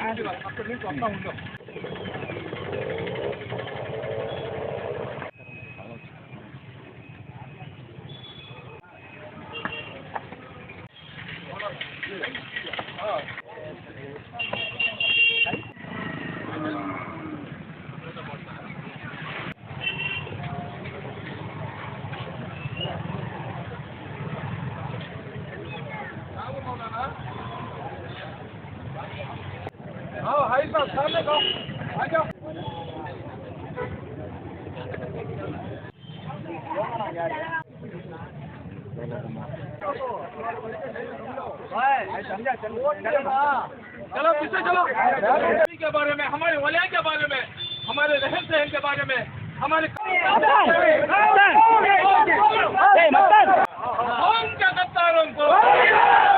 అక్కడి నుంచి వస్తా ఉందాం Thank you. चलो पीछे चलो। के बारे में हमारे वलिया के बारे में हमारे रहन सहन के बारे में हमारे कौन के गद्दारों को कौन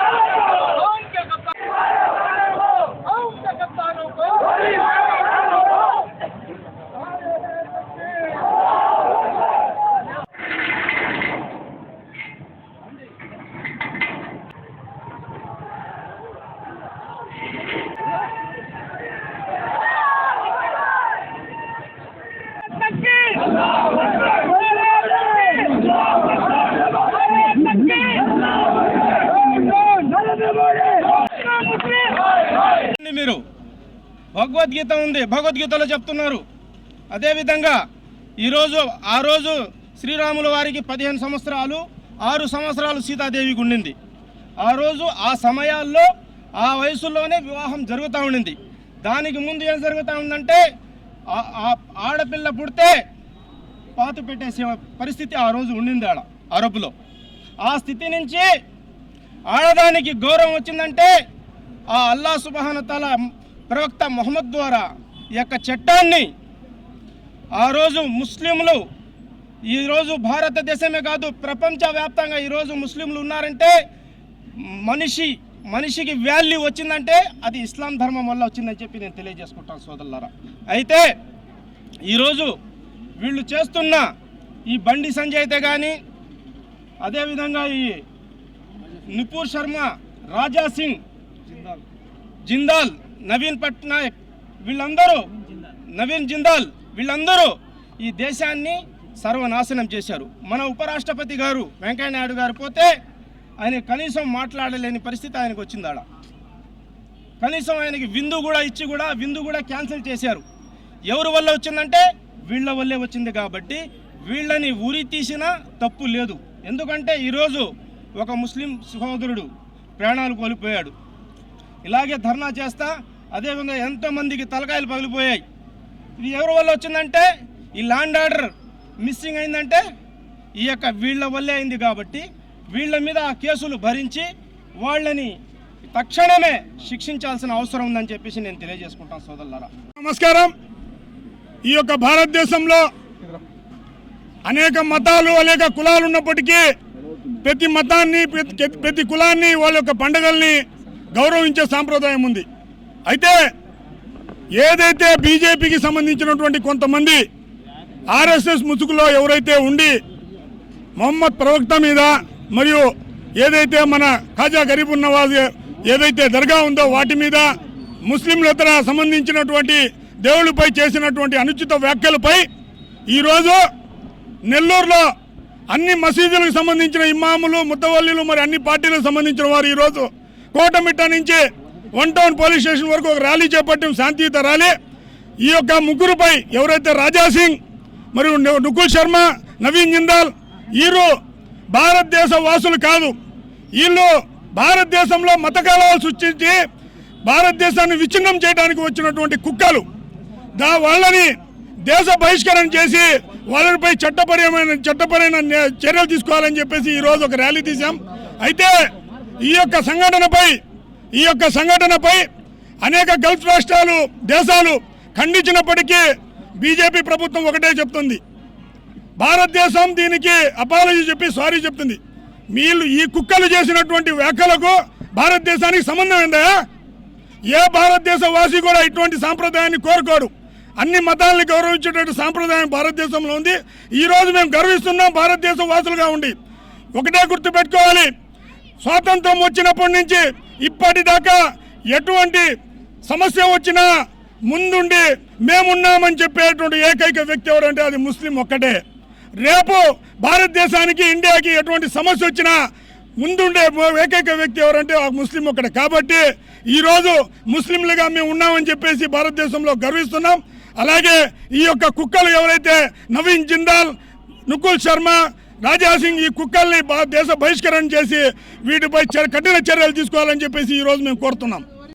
భగవద్గీత ఉంది. భగవద్గీతలో చెప్తున్నారు. అదేవిధంగా ఈరోజు ఆ రోజు శ్రీరాముల వారికి పదిహేను సంవత్సరాలు ఆరు సంవత్సరాలు సీతాదేవికి ఉండింది ఆ రోజు ఆ సమయాల్లో ఆ వయసులోనే వివాహం జరుగుతూ ఉండింది. దానికి ముందు ఏం జరుగుతూ ఉందంటే ఆడపిల్ల పుడితే పాత పెట్టేసే పరిస్థితి ఆ రోజు ఉండింది ఆడ అరబులో ఆ స్థితి నుంచి ఆడదానికి గౌరవం వచ్చిందంటే ఆ అల్లా సుబహానతాల ప్రవక్త మొహమ్మద్ ద్వారా ఈ యొక్క చట్టాన్ని ఆ రోజు ముస్లింలు ఈరోజు భారతదేశమే కాదు ప్రపంచవ్యాప్తంగా ఈరోజు ముస్లింలు ఉన్నారంటే మనిషి మనిషికి వాల్యూ వచ్చిందంటే అది ఇస్లాం ధర్మం వల్ల వచ్చిందని చెప్పి నేను తెలియజేసుకుంటాను సోదరులారా. అయితే ఈరోజు వీళ్ళు చేస్తున్న ఈ బండి సంజయ్ అయితే కానీ అదేవిధంగా ఈ నిపూర్ శర్మ రాజా సింగ్ జిందాల్ నవీన్ పట్నాయక్. వీళ్ళందరూ నవీన్ జిందాల్ వీళ్ళందరూ ఈ దేశాన్ని సర్వనాశనం చేశారు. మన ఉపరాష్ట్రపతి గారు వెంకయ్య నాయుడు గారు పోతే ఆయన కనీసం మాట్లాడలేని పరిస్థితి ఆయనకు వచ్చింది ఆడ. కనీసం ఆయనకి విందు కూడా ఇచ్చి కూడా విందు కూడా క్యాన్సిల్ చేశారు. ఎవరి వల్ల వచ్చిందంటే వీళ్ళ వల్లే వచ్చింది కాబట్టి వీళ్ళని ఉరి తీసినా తప్పు లేదు. ఎందుకంటే ఈరోజు ఒక ముస్లిం సహోదరుడు ప్రాణాలు కోల్పోయాడు. ఇలాగే ధర్నా చేస్తా అదేవిధంగా ఎంతోమందికి తలకాయలు పగిలిపోయాయి. ఇది ఎవరి వల్ల వచ్చిందంటే ఈ ల్యాండ్ ఆర్డర్ మిస్సింగ్ అయిందంటే ఈ యొక్క వీళ్ళ వల్లే అయింది కాబట్టి వీళ్ళ మీద ఆ కేసులు భరించి వాళ్ళని తక్షణమే శిక్షించాల్సిన అవసరం ఉందని చెప్పేసి నేను తెలియజేసుకుంటాను సోదరులారా. నమస్కారం. ఈ యొక్క భారతదేశంలో అనేక మతాలు అనేక కులాలు ఉన్నప్పటికీ ప్రతి మతాన్ని ప్రతి ప్రతి కులాన్ని వాళ్ళ యొక్క పండుగల్ని గౌరవించే సాంప్రదాయం ఉంది. అయితే ఏదైతే బీజేపీకి సంబంధించినటువంటి కొంతమంది ఆర్ఎస్ఎస్ ముసుగులో ఎవరైతే ఉండి మొహమ్మద్ ప్రవక్త మీద మరియు ఏదైతే మన ఖాజా గరీబ్ ఉన్నవాజ్ ఏదైతే దర్గా ఉందో వాటి మీద ముస్లింలతర సంబంధించినటువంటి దేవుళ్ళపై చేసినటువంటి అనుచిత వ్యాఖ్యలపై ఈరోజు నెల్లూరులో అన్ని మసీదులకు సంబంధించిన ఇమాములు ముత్తవల్లీలు మరి అన్ని పార్టీలకు సంబంధించిన వారు ఈరోజు కోటమిట్ట నుంచి వన్ టౌన్ పోలీస్ స్టేషన్ వరకు ఒక ర్యాలీ చేపట్టాం శాంతియుత ర్యాలీ. ఈ యొక్క ముగ్గురుపై ఎవరైతే రాజా సింగ్ మరియు నుకుల్ శర్మ నవీన్ జిందాల్ వీరు భారతదేశ వాసులు కాదు. వీళ్ళు భారతదేశంలో మతకాలాలు సృష్టించి భారతదేశాన్ని విచ్ఛిన్నం చేయడానికి వచ్చినటువంటి కుక్కలు. దా వాళ్ళని దేశ బహిష్కరణ చేసి వాళ్ళపై చట్టపరమైన చట్టపరమైన చర్యలు తీసుకోవాలని చెప్పేసి ఈరోజు ఒక ర్యాలీ తీసాం అయితే ఈ యొక్క సంఘటనపై ఈ యొక్క సంఘటనపై అనేక గల్ఫ్ రాష్ట్రాలు దేశాలు ఖండించినప్పటికీ బీజేపీ ప్రభుత్వం ఒకటే చెప్తుంది. భారతదేశం దీనికి అపాలజీ చెప్పి సారీ చెప్తుంది. వీళ్ళు ఈ కుక్కలు చేసినటువంటి వ్యాఖ్యలకు భారతదేశానికి సంబంధం ఏందా? ఏ భారతదేశ వాసి కూడా ఇటువంటి సాంప్రదాయాన్ని కోరుకోరు. అన్ని మతాలను గౌరవించేటువంటి సాంప్రదాయం భారతదేశంలో ఉంది. ఈ రోజు మేము గర్విస్తున్నాం భారతదేశ వాసులుగా ఉండి. ఒకటే గుర్తుపెట్టుకోవాలి. స్వాతంత్రం వచ్చినప్పటి నుంచి ఇప్పటిదాకా ఎటువంటి సమస్య వచ్చినా ముందుండి మేమున్నామని చెప్పేటువంటి ఏకైక వ్యక్తి ఎవరంటే అది ముస్లిం ఒక్కటే. రేపు భారతదేశానికి ఇండియాకి ఎటువంటి సమస్య వచ్చినా ముందుండే ఏకైక వ్యక్తి ఎవరంటే ఆ ముస్లిం ఒక్కటే కాబట్టి ఈరోజు ముస్లింలుగా మేము ఉన్నామని చెప్పేసి భారతదేశంలో గర్విస్తున్నాం. అలాగే ఈ యొక్క కుక్కలు ఎవరైతే నవీన్ జిందాల్ నుకుల్ శర్మ రాజా సింగ్ ఈ కుక్కల్ని దేశ బహిష్కరణ చేసి వీటిపై కఠిన చర్యలు తీసుకోవాలని చెప్పేసి ఈరోజు మేము కోరుతున్నాం.